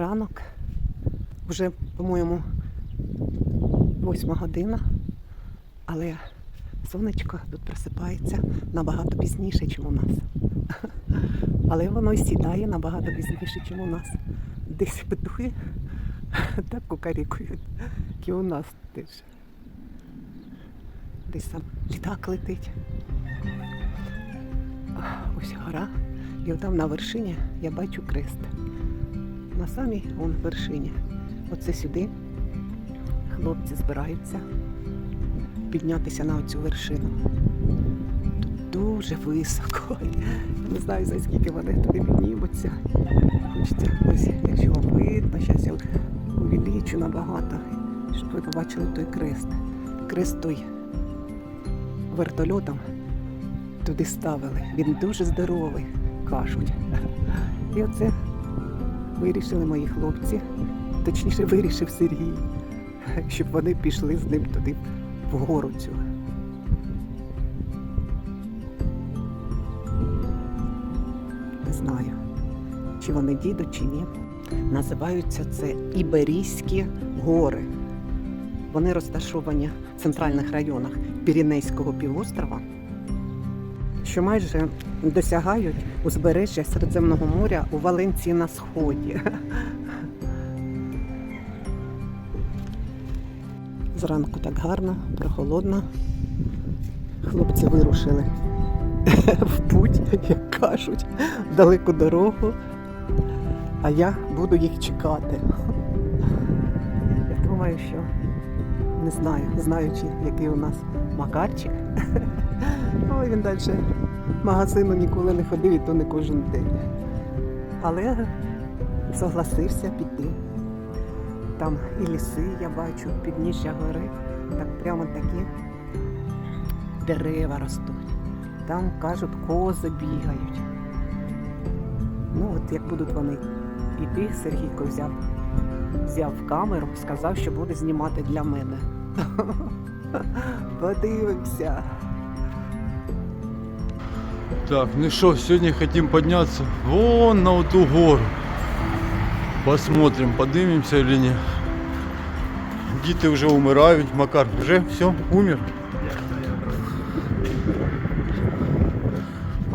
ранок. Вже, по-моєму, восьма година, але сонечко тут просипається набагато пізніше, ніж у нас. Але воно сідає набагато пізніше, ніж у нас. Десь петухи так кукарікують, як і у нас теж. Десь там літак летить. Ось гора. І там на вершині я бачу крест. На самій он вершині. Оце сюди хлопці збираються піднятися на оцю вершину. Тут дуже високо. Не знаю, за скільки вони туди піднімуться. Хочеться, ось, якщо видно, зараз я увеличу набагато, щоб ви побачили той крест. Крест той вертольотом туди ставили. Він дуже здоровий, кажуть. І оце вирішили мої хлопці, точніше вирішив Сергій, щоб вони пішли з ним туди вгору цю. Не знаю, чи вони дійдуть, чи ні. Називаються це Іберійські гори. Вони розташовані в центральних районах Піренейського півострова, що майже досягають узбережжя Середземного моря у Валенції на сході. Зранку так гарно, прохолодно. Хлопці вирушили в путь, як кажуть, далеку дорогу. А я буду їх чекати. Я думаю, що не знаю, знаючи, який у нас Макарчик. Ой, він далі магазину ніколи не ходив і то не кожен день. Але согласився піти. Там і ліси я бачу, підніжжя гори, так прямо такі дерева ростуть. Там, кажуть, кози бігають. Ну, от як будуть вони іти, Сергійко взяв, взяв камеру, сказав, що буде знімати для мене. Подивимося. Так, ну что, сегодня хотим подняться вон на ту гору. Посмотрим, поднимемся или нет. Діти вже умирають. Макар, вже все, умер.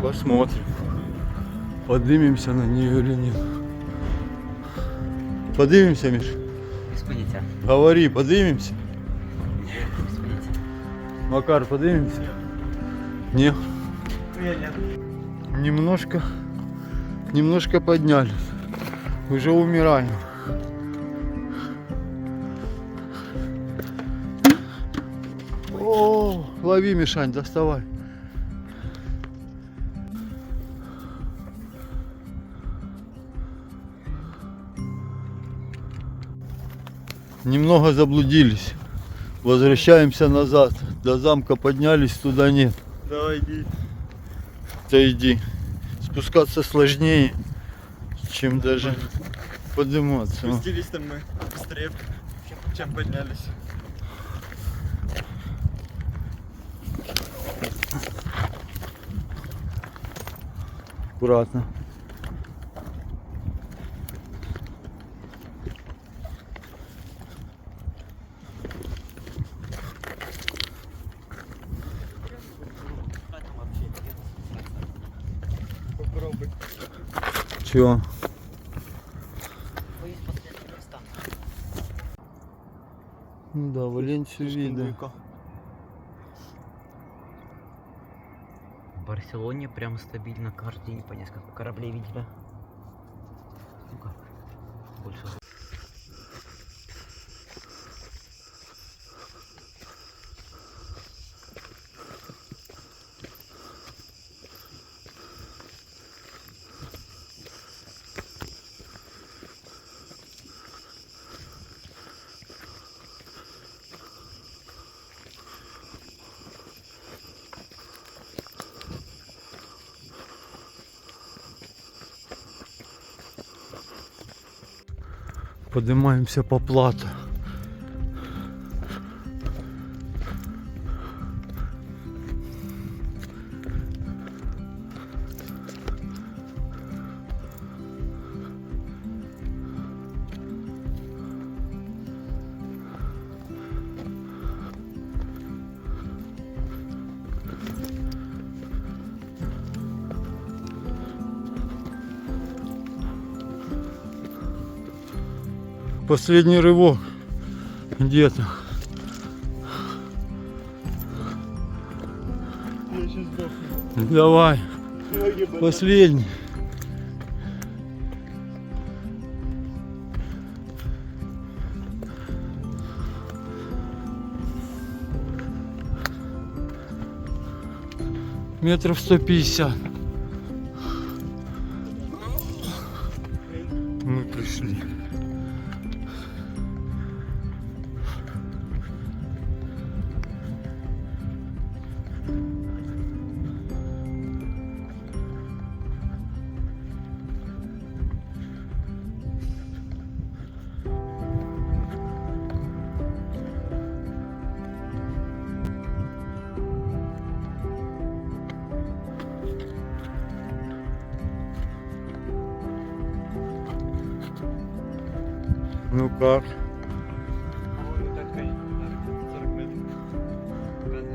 Посмотрим. Поднимемся на нее или нет. Поднимемся, Миш? Поняття. Говори, поднимемся. Поняття. Макар, поднимемся? Не. Немножко, немножко поднялись. Уже умираем. О, лови, Мишань, доставай. Немного заблудились. Возвращаемся назад. До замка поднялись, туда нет. Давай иди. Да иди. Спускаться сложнее, чем даже подниматься. Спустились там мы быстрее, чем поднялись. Аккуратно. Чего? Ну да, Валенсию видно. В Барселоне прям стабильно каждый день по несколько кораблей видели. Ну как? Больше. Поднимаемся по плато. Последний рывок где-то. Давай, последний. Метров 150. Мы пришли. Ну как? Вон и так, конечно, 40 метров.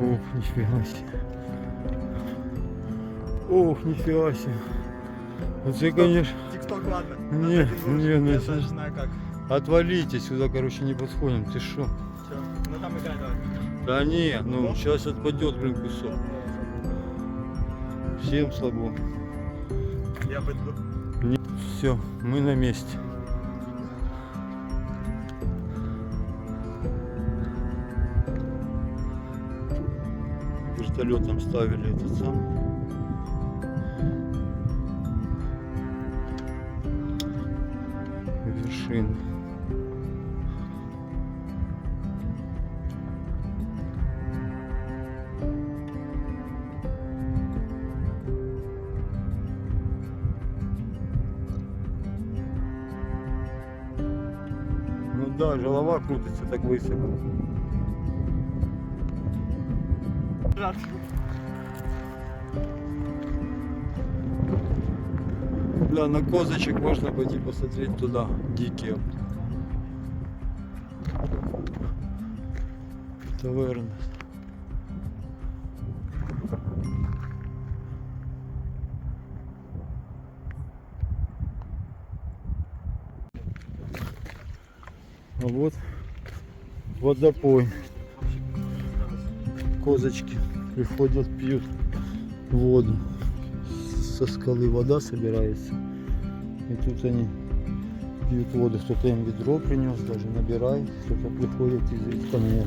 Ох, нифига себе. Ох, нифига себе. Это, конечно, Тикток, ладно. Не, не, ну это- даже знаю как. сюда, короче, не подходим. Ты? Все. Ну там играй, давай. Да не, ну сейчас отпадет, блин, кусок. Всем слабо. Я пойду. Все, мы на месте. Вертолетом ставили этот сам. Вершину. Ну да, голова крутится так высоко. Рад. Да, на козочек можно пойти посмотреть туда, дикие. Таверна. А вот водопой. Козочки приходят, пьют воду. Со скалы вода собирается. И тут они пьют воду. Кто-то им ведро принес, даже набирает. Кто-то приходит из камня.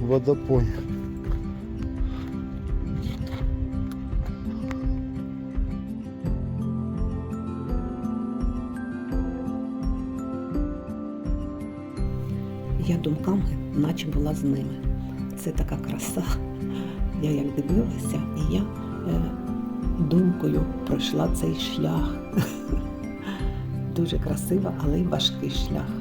Водопой. Я думками, наче була з ними. Це така краса. Я як дивилася, і я е, думкою пройшла цей шлях. Дуже красива, але й важкий шлях.